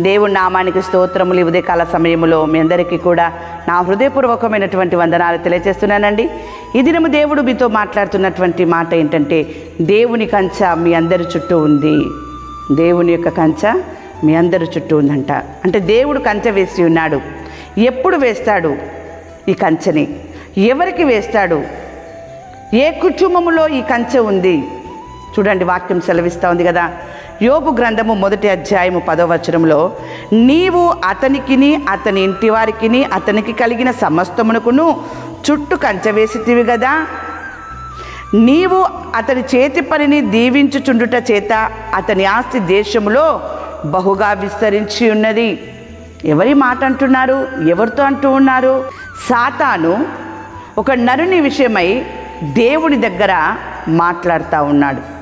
దేవుడి నామానికి స్తోత్రములు ఉదయ కాల సమయంలో మీ అందరికీ కూడా నా హృదయపూర్వకమైనటువంటి వందనాలు తెలియజేస్తున్నానండి. ఈ దినము దేవుడు మీతో మాట్లాడుతున్నటువంటి మాట ఏంటంటే దేవుని కంచ మీ అందరి చుట్టూ ఉంది. దేవుని యొక్క కంచ మీ అందరి చుట్టూ ఉందంట. అంటే దేవుడు కంచె వేసి ఉన్నాడు. ఎప్పుడు వేస్తాడు? ఈ కంచెని. ఎవరికి వేస్తాడు? ఏ కుటుంబంలో ఈ కంచె ఉంది? చూడండి వాక్యం సెలవిస్తూ ఉంది కదా. యోపు గ్రంథము మొదటి అధ్యాయము పదో వచనంలో నీవు అతనికిని అతని ఇంటివారికిని అతనికి కలిగిన సమస్తమునకును చుట్టూ కంచె వేసితివి కదా నీవు అతని చేతి పనిని దీవించుచుండుట చేత అతని ఆస్తి దేశములో బహుగా విస్తరించి ఉన్నది. ఎవరి మాట అంటున్నారు? ఎవరితో అంటూ ఉన్నారు? సాతాను ఒక నరుని విషయమై దేవుని దగ్గర మాట్లాడుతూ ఉన్నాడు.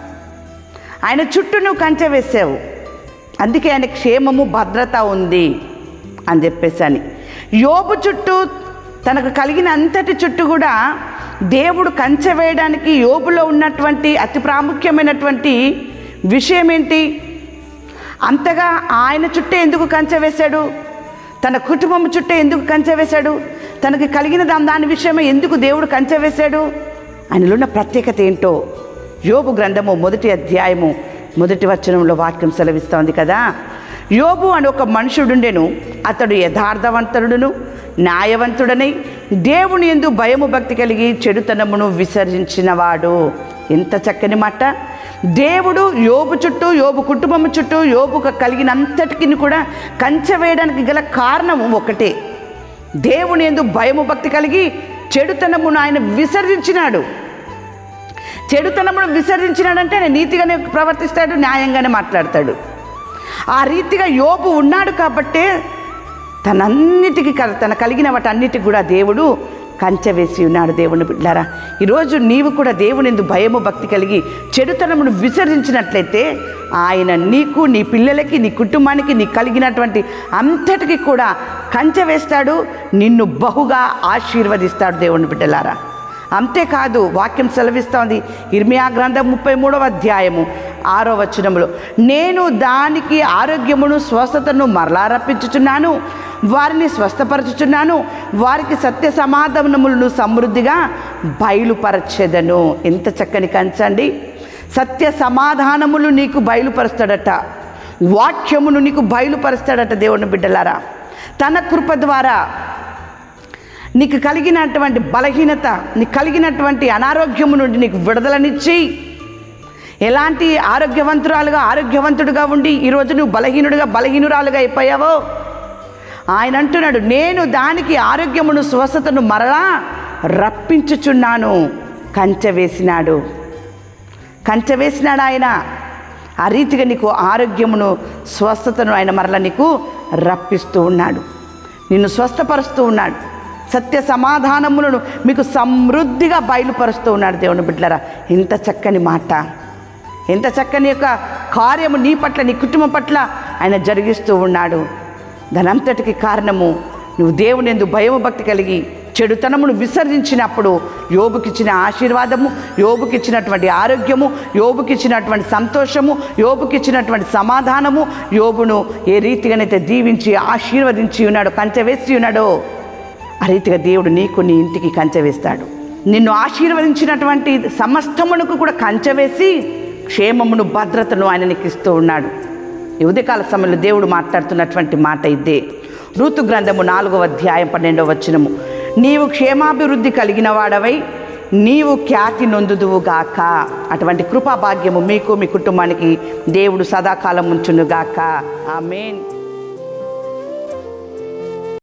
ఆయన చుట్టూ నువ్వు కంచె వేసావు. అందుకే ఆయన క్షేమము భద్రత ఉంది అని చెప్పేసి అని యోబు చుట్టూ తనకు కలిగిన అంతటి చుట్టూ కూడా దేవుడు కంచె వేయడానికి యోబులో ఉన్నటువంటి అతి ప్రాముఖ్యమైనటువంటి విషయం ఏంటి? అంతగా ఆయన చుట్టే ఎందుకు కంచె వేశాడు? తన కుటుంబం చుట్టే ఎందుకు కంచె వేశాడు? తనకి కలిగిన దాని దాని విషయమే ఎందుకు దేవుడు కంచె వేశాడు? ఆయనలో ఉన్న ప్రత్యేకత ఏంటో యోబు గ్రంథము మొదటి అధ్యాయము మొదటి వచనంలో వాక్యం సెలవిస్తోంది కదా. యోబు అని ఒక మనుషుడుండెను. అతడు యథార్థవంతుడును న్యాయవంతుడని దేవుని ఎందు భయము భక్తి కలిగి చెడుతనమును విసర్జించినవాడు. ఎంత చక్కని మాట. దేవుడు యోబు చుట్టూ యోబు కుటుంబం చుట్టూ యోబుకు కలిగినంతటికి కూడా కంచె వేయడానికి గల కారణం ఒకటే. దేవుని ఎందు భయము భక్తి కలిగి చెడుతనమును ఆయన విసర్జించినాడు. చెడుతనమును విసర్జించినాడంటే ఆయన నీతిగానే ప్రవర్తిస్తాడు న్యాయంగానే మాట్లాడతాడు. ఆ రీతిగా యోపు ఉన్నాడు కాబట్టే తనన్నిటికీ కల- తన కలిగిన వాటన్నిటికి కూడా దేవుడు కంచె వేసి ఉన్నాడు దేవుని బిడ్డారా ఈరోజు నీవు కూడా దేవుని ఎందు భయము భక్తి కలిగి చెడుతనమును విసర్జించినట్లయితే ఆయన నీకు నీ పిల్లలకి నీ కుటుంబానికి నీ కలిగినటువంటి అంతటికి కూడా కంచె వేస్తాడు నిన్ను బహుగా ఆశీర్వదిస్తాడు దేవుని బిడ్డలారా. అంతేకాదు వాక్యం సెలవిస్తోంది. ఇర్మియా గ్రంథం ముప్పై మూడవ అధ్యాయము ఆరో వచనములో. నేను దానికి ఆరోగ్యమును స్వస్థతను మరలా రప్పించుచున్నాను. వారిని స్వస్థపరచుచున్నాను. వారికి సత్య సమాధానములను సమృద్ధిగా బయలుపరచెదను. ఎంత చక్కని కంచండి. సత్య సమాధానములు నీకు బయలుపరుస్తాడట. వాక్యమును నీకు బయలుపరుస్తాడట దేవుని బిడ్డలారా. తన కృప ద్వారా నీకు కలిగినటువంటి బలహీనత నీకు కలిగినటువంటి అనారోగ్యము నుండి నీకు విడుదలనిచ్చి ఎలాంటి ఆరోగ్యవంతురాలుగా ఆరోగ్యవంతుడుగా ఉండి ఈరోజు నువ్వు బలహీనుడిగా బలహీనురాలుగా అయిపోయావో? ఆయన అంటున్నాడు నేను దానికి ఆరోగ్యమును స్వస్థతను మరలా రప్పించుచున్నాను. కంచె వేసినాడు. కంచె వేసినాడు ఆయన. ఆ రీతిగా నీకు ఆరోగ్యమును స్వస్థతను ఆయన మరల నీకు రప్పిస్తూ ఉన్నాడు. నిన్ను స్వస్థపరుస్తూ ఉన్నాడు. సత్య సమాధానములను మీకు సమృద్ధిగా బయలుపరుస్తూ ఉన్నాడు దేవుని బిడ్డలరా. ఇంత చక్కని మాట. ఎంత చక్కని యొక్క కార్యము నీ పట్ల నీ కుటుంబం పట్ల ఆయన జరిగిస్తూ ఉన్నాడు. దానంతటికి కారణము నువ్వు దేవుని ఎందు భయము భక్తి కలిగి చెడుతనమును విసర్జించినప్పుడు యోబుకిచ్చిన ఆశీర్వాదము యోబుకిచ్చినటువంటి ఆరోగ్యము యోబుకిచ్చినటువంటి సంతోషము యోబుకిచ్చినటువంటి సమాధానము యోబును ఏ రీతిగానైతే దీవించి ఆశీర్వదించి ఉన్నాడో కంచె వేసి ఉన్నాడో ఆ రీతిగా దేవుడు నీకు నీ ఇంటికి కంచె వేస్తాడు. నిన్ను ఆశీర్వదించినటువంటి సమస్తమునకు కూడా కంచె వేసి క్షేమమును భద్రతను ఆయన నీకు ఇస్తూ ఉన్నాడు. ఈ ఉదయకాల సమయంలో దేవుడు మాట్లాడుతున్నటువంటి మాట ఇదే. ఋతు గ్రంథము నాలుగవ అధ్యాయం పన్నెండవ వచనము. నీవు క్షేమాభివృద్ధి కలిగిన వాడవై నీవు ఖ్యాతి నొందుదువుగాక అటువంటి కృపాభాగ్యము మీకు మీ కుటుంబానికి దేవుడు సదాకాలం ఉంచునుగాక ఆమెన్.